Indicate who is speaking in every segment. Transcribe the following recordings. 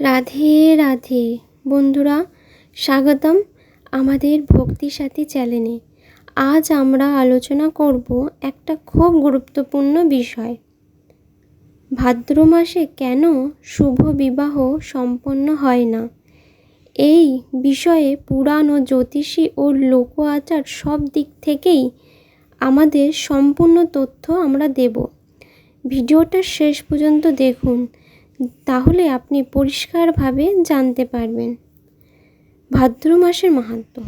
Speaker 1: রাধে রাধে। বন্ধুরা, স্বাগতম আমাদের ভক্তি সাথী চ্যানেলে। আজ আমরা আলোচনা করব একটা খুব গুরুত্বপূর্ণ বিষয়। ভাদ্র মাসে কেন শুভ বিবাহ সম্পন্ন হয় না? এই বিষয়ে পুরাণ ও জ্যোতিষী ও লোক আচার সব দিক থেকেই আমাদের সম্পূর্ণ তথ্য আমরা দেব। ভিডিওটা শেষ পর্যন্ত দেখুন। তাহলে আপনি পরিষ্কারভাবে জানতে পারবেন। ভাদ্র মাসের মাহাত্ম।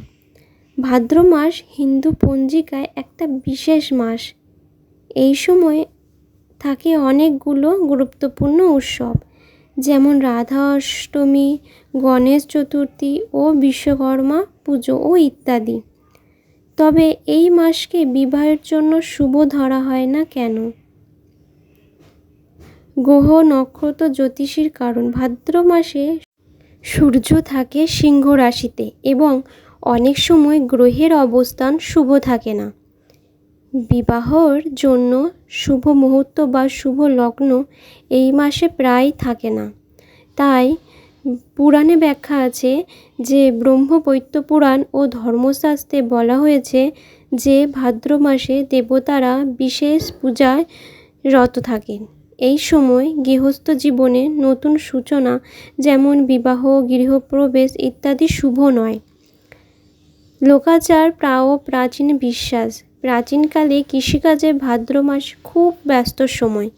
Speaker 1: ভাদ্র মাস হিন্দু পঞ্জিকায় একটা বিশেষ মাস। এই সময় থাকে অনেকগুলো গুরুত্বপূর্ণ উৎসব, যেমন রাধা অষ্টমী, গণেশ চতুর্থী ও বিশ্বকর্মা পুজো ও ইত্যাদি। তবে এই মাসকে বিবাহের জন্য শুভ ধরা হয় না কেন? গ্রহ নক্ষত্র জ্যোতিষীর কারণ। ভাদ্র মাসে সূর্য থাকে সিংহ রাশিতে এবং অনেক সময় গ্রহের অবস্থান শুভ থাকে না। বিবাহর জন্য শুভ মুহূর্ত বা শুভ লগ্ন এই মাসে প্রায় থাকে না। তাই পুরাণে ব্যাখ্যা আছে যে ব্রহ্মপৈত্য পুরাণ ও ধর্মশাস্ত্রে বলা হয়েছে যে ভাদ্র মাসে দেবতারা বিশেষ পূজায় রত থাকেন। এই সময় গৃহস্থ জীবনে নতুন সূচনা, যেমন বিবাহ, গৃহপ্রবেশ ইত্যাদি শুভ নয়। লোকাচার প্রায় প্রাচীন বিশ্বাস। প্রাচীনকালে কৃষিকাজে ভাদ্র মাস খুব ব্যস্ত সময়,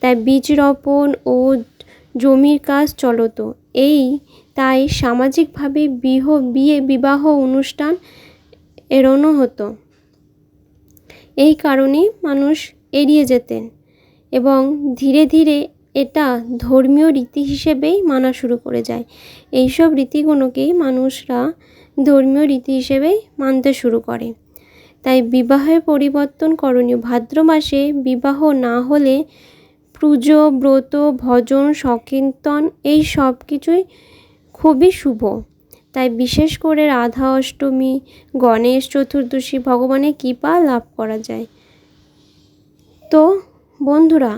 Speaker 1: তাই বীজ রোপণ ও জমির কাজ চলত। এই, তাই সামাজিকভাবে বিহ, বিয়ে, বিবাহ অনুষ্ঠান এড়ানো হতো। এই কারণেই মানুষ এড়িয়ে যেতেন। এবং ধীরে ধীরে এটা ধর্মীয় রীতি হিসেবেই মানা শুরু করে যায়। এইসব রীতিগুলোকেই মানুষরা ধর্মীয় রীতি হিসেবেই মানতে শুরু করে। তাই বিবাহের পরিবর্তন করণীয়। ভাদ্র মাসে বিবাহ না হলে পুজো, ব্রত, ভজন, সংকীর্তন এই সব কিছুই খুবই শুভ। তাই বিশেষ করে রাধা অষ্টমী, গণেশ চতুর্দশী ভগবানের কৃপা লাভ করা যায়। তো বন্ধুরা,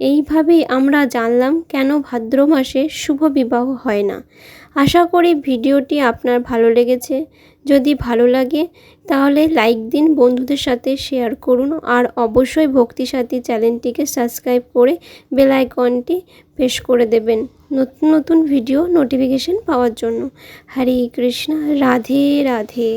Speaker 1: এইভাবেই আমরা জানলাম কেন ভাদ্র মাসে শুভ বিবাহ হয় না। আশা করি ভিডিওটি আপনার ভালো লেগেছে। যদি ভালো লাগে, তাহলে লাইক দিন, বন্ধুদের সাথে শেয়ার করুন, আর অবশ্যই ভক্তি সাথী চ্যানেলটিকে সাবস্ক্রাইব করে বেল আইকনটি প্রেস করে দেবেন নতুন নতুন ভিডিও নোটিফিকেশন পাওয়ার জন্য। হরে কৃষ্ণ, রাধে রাধে।